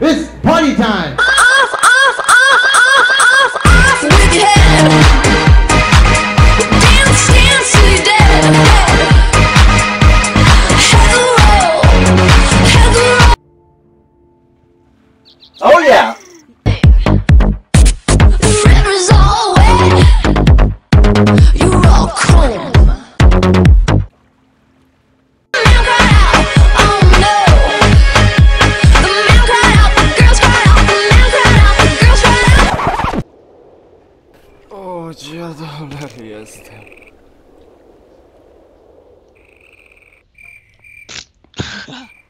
It's party time!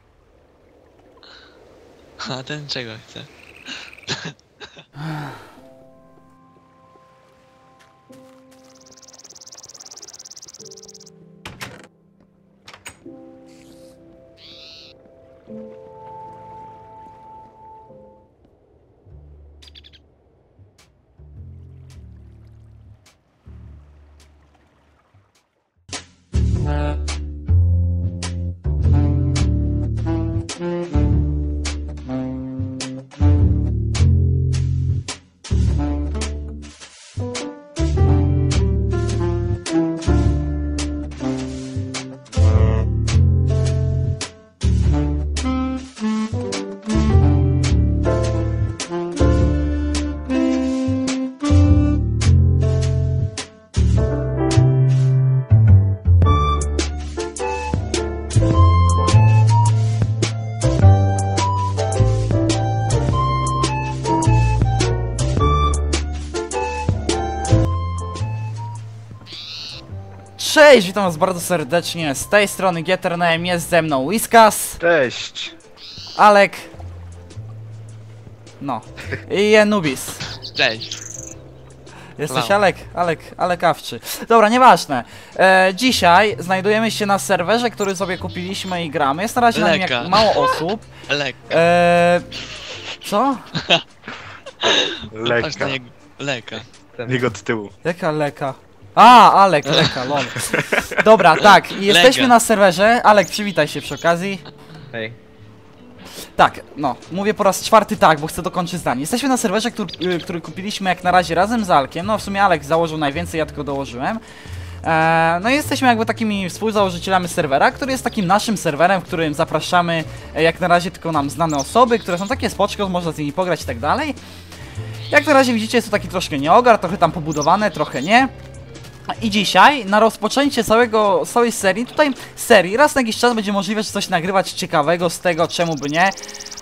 A ten czego chce? Cześć, witam was bardzo serdecznie. Z tej strony Getername jest ze mną Whiskas, Cześć! Alek. No. I Anubis. Cześć! Jesteś Wow. Alek, Alek, Alek Awczy. Dobra, nieważne. E, dzisiaj znajdujemy się na serwerze, który sobie kupiliśmy i gramy. Jest na razie na nim jak Leka. mało osób. Lek. E, co? Patrz Lekka. na jego... Leka. Jego od tyłu. Jaka leka? A, Alek, leka, lol. Dobra, tak, i jesteśmy Lega. na serwerze. Alek, przywitaj się przy okazji. Hej. Tak, no, mówię po raz czwarty tak, bo chcę dokończyć zdanie. Jesteśmy na serwerze, który, y, który kupiliśmy jak na razie razem z Alkiem. No, w sumie Alek założył najwięcej, ja tylko dołożyłem. Eee, no i jesteśmy jakby takimi współzałożycielami serwera, który jest takim naszym serwerem, w którym zapraszamy e, jak na razie tylko nam znane osoby, które są takie spoczko, można z nimi pograć i tak dalej. Jak na razie widzicie jest to taki troszkę nieogar, trochę tam pobudowane, trochę nie. I dzisiaj, na rozpoczęcie całego, całej serii, tutaj serii, raz na jakiś czas będzie możliwe, że coś nagrywać ciekawego z tego, czemu by nie.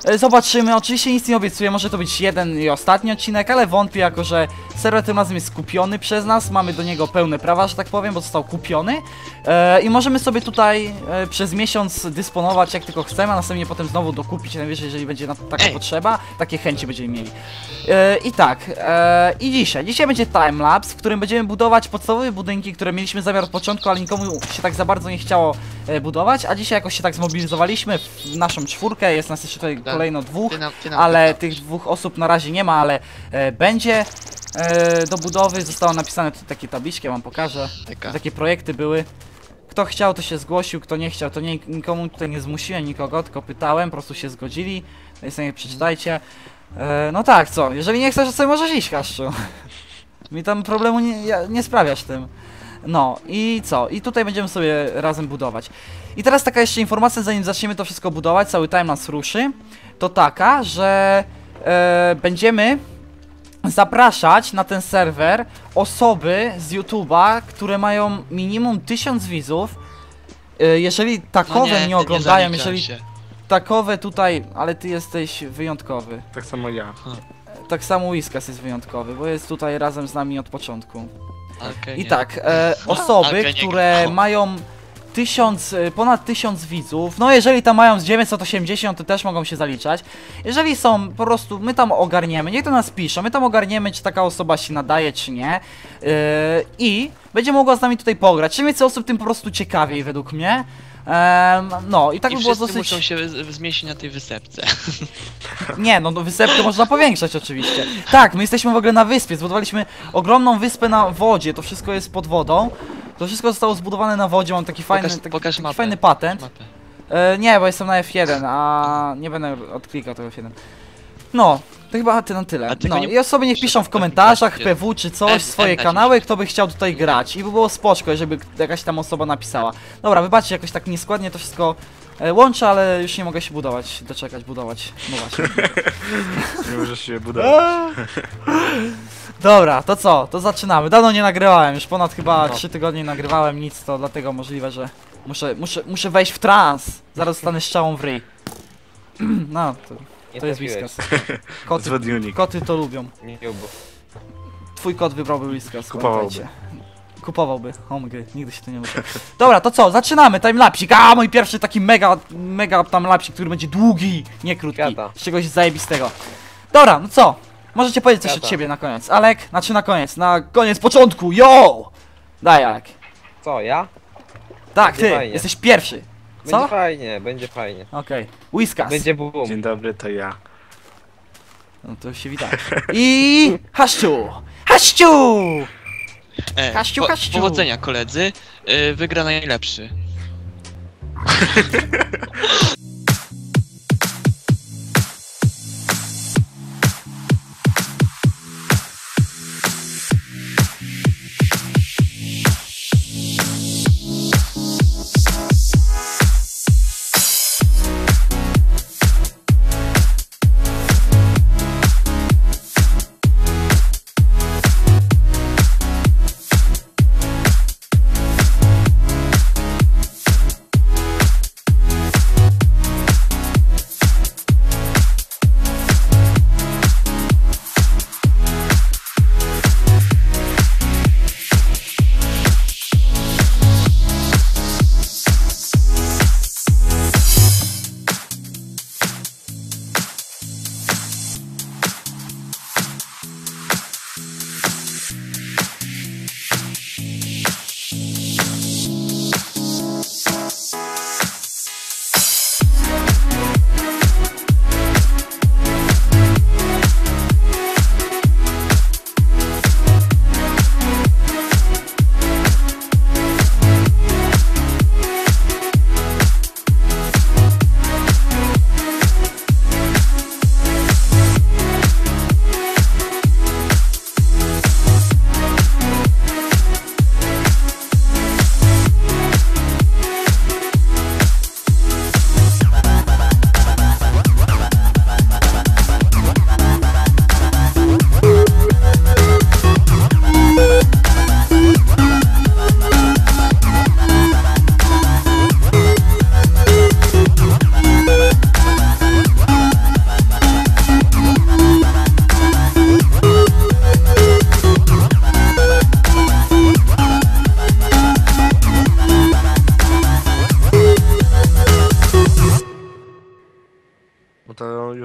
E, Zobaczymy, oczywiście nic nie obiecuję, może to być jeden i ostatni odcinek, ale wątpię, jako że serwer tym razem jest kupiony przez nas, mamy do niego pełne prawa, że tak powiem, bo został kupiony. E, I możemy sobie tutaj e, przez miesiąc dysponować jak tylko chcemy, a następnie potem znowu dokupić, najwyżej, jeżeli będzie na to taka Ej. potrzeba, takie chęci będziemy mieli. E, I tak, e, i dzisiaj, dzisiaj będzie timelapse, w którym będziemy budować podstawowe budynki, które mieliśmy zamiar od początku, ale nikomu się tak za bardzo nie chciało e, budować, a dzisiaj jakoś się tak zmobilizowaliśmy w naszą czwórkę, jest nas jeszcze tutaj. Kolejno dwóch, Ty nam, ty nam ale tych dwóch osób na razie nie ma, ale e, będzie e, do budowy, zostało napisane tutaj takie tabliczki, ja wam pokażę, Taka. takie projekty były. Kto chciał, to się zgłosił, kto nie chciał, to nie, nikomu tutaj nie zmusiłem nikogo, tylko pytałem, po prostu się zgodzili. Tutaj sobie przeczytajcie. E, no tak, co? Jeżeli nie chcesz, to sobie możesz iść, Kaszczu. Mi tam problemu nie, ja, nie sprawiasz tym. No i co? I tutaj będziemy sobie razem budować. I teraz taka jeszcze informacja, zanim zaczniemy to wszystko budować, cały time nas ruszy, to taka, że e, będziemy zapraszać na ten serwer osoby z YouTube'a, które mają minimum 1000 widzów. E, Jeżeli No takowe nie, oglądają, zaliczam jeżeli się. takowe tutaj, ale ty jesteś wyjątkowy. Tak samo ja. Tak samo Whiskas jest wyjątkowy, bo jest tutaj razem z nami od początku. I tak, e, osoby, które mają tysiąc, e, ponad 1000 widzów, no jeżeli tam mają z 980, to też mogą się zaliczać. Jeżeli są, po prostu, my tam ogarniemy, niech to nas piszą, my tam ogarniemy, czy taka osoba się nadaje, czy nie. Yy, I będzie mogła z nami tutaj pograć. Czym więcej osób, tym po prostu ciekawiej według mnie. No i tak I by było dosyć... muszą się zmieścić na tej wysepce. Nie, no, no wysepkę można powiększać oczywiście. Tak, my jesteśmy w ogóle na wyspie, zbudowaliśmy ogromną wyspę na wodzie, to wszystko jest pod wodą. To wszystko zostało zbudowane na wodzie, mam taki fajny, Pokaż- taki, pokaż taki fajny patent. E, nie, bo jestem na F1, a nie będę odklikał tego F1. No, to chyba ty na tyle. No nie- i osoby niech piszą w komentarzach, PW czy coś, swoje kanały, kto by chciał tutaj grać. I by było spoczko, żeby jakaś tam osoba napisała. Dobra, wybaczcie, jakoś tak nieskładnie to wszystko e, łączę, ale już nie mogę się budować, doczekać, budować. No właśnie. Nie możesz się budować. Dobra, to co? To zaczynamy. Dawno nie nagrywałem, już ponad chyba No. 3 tygodnie nagrywałem nic, to dlatego możliwe, że muszę, muszę, muszę wejść w trans. Zaraz zostanę strzałą w ryj. No, to, to jest Whiskas. Koty, koty to lubią. Nie lubię. Twój kot wybrałby Whiskas, Kupowałby. pamiętajcie. Kupowałby. My god, nigdy się to nie uda. Dobra, to co? Zaczynamy, timelapsik. A, mój pierwszy taki mega, mega timelapsik, który będzie długi, nie krótki. Kwiata. Z czegoś zajebistego. Dobra, no co? Możecie powiedzieć coś od siebie na koniec. Alek, znaczy na koniec, na koniec początku, yo! Daj Alek. Co, ja? Tak, ty, jesteś pierwszy. Będzie Co? fajnie, będzie fajnie. Okej. Whiskas. Będzie boom. Dzień dobry, to ja. No to się witamy. I... Haszczu! Haszczu! E, Kaściu, Kaściu. Powodzenia koledzy, y, wygra najlepszy.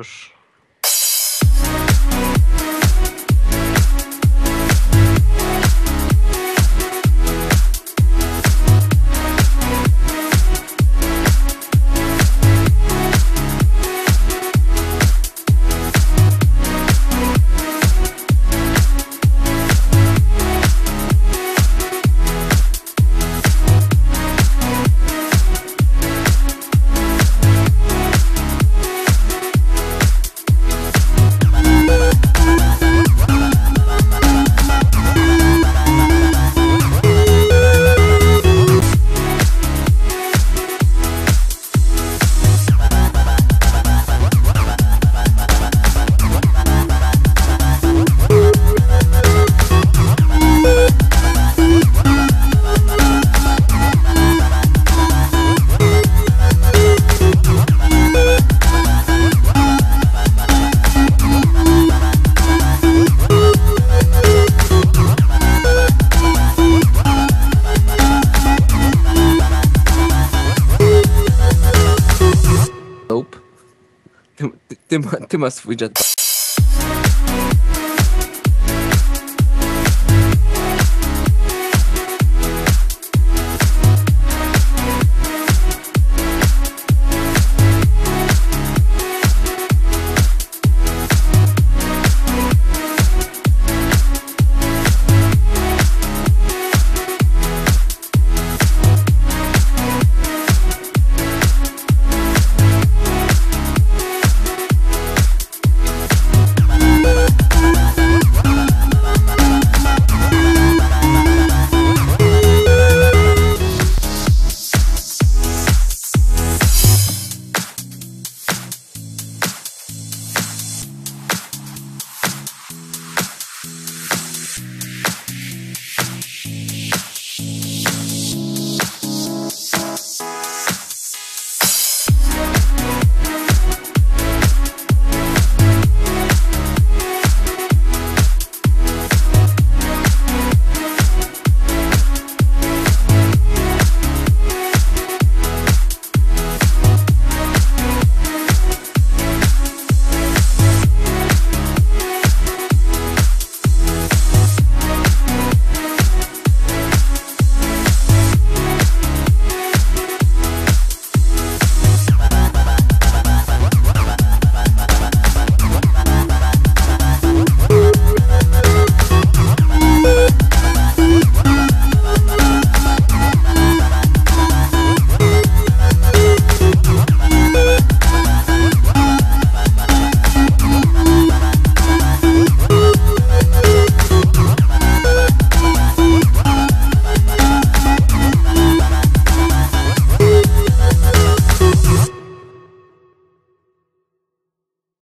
to ty, ma, ty masz swój jetpack.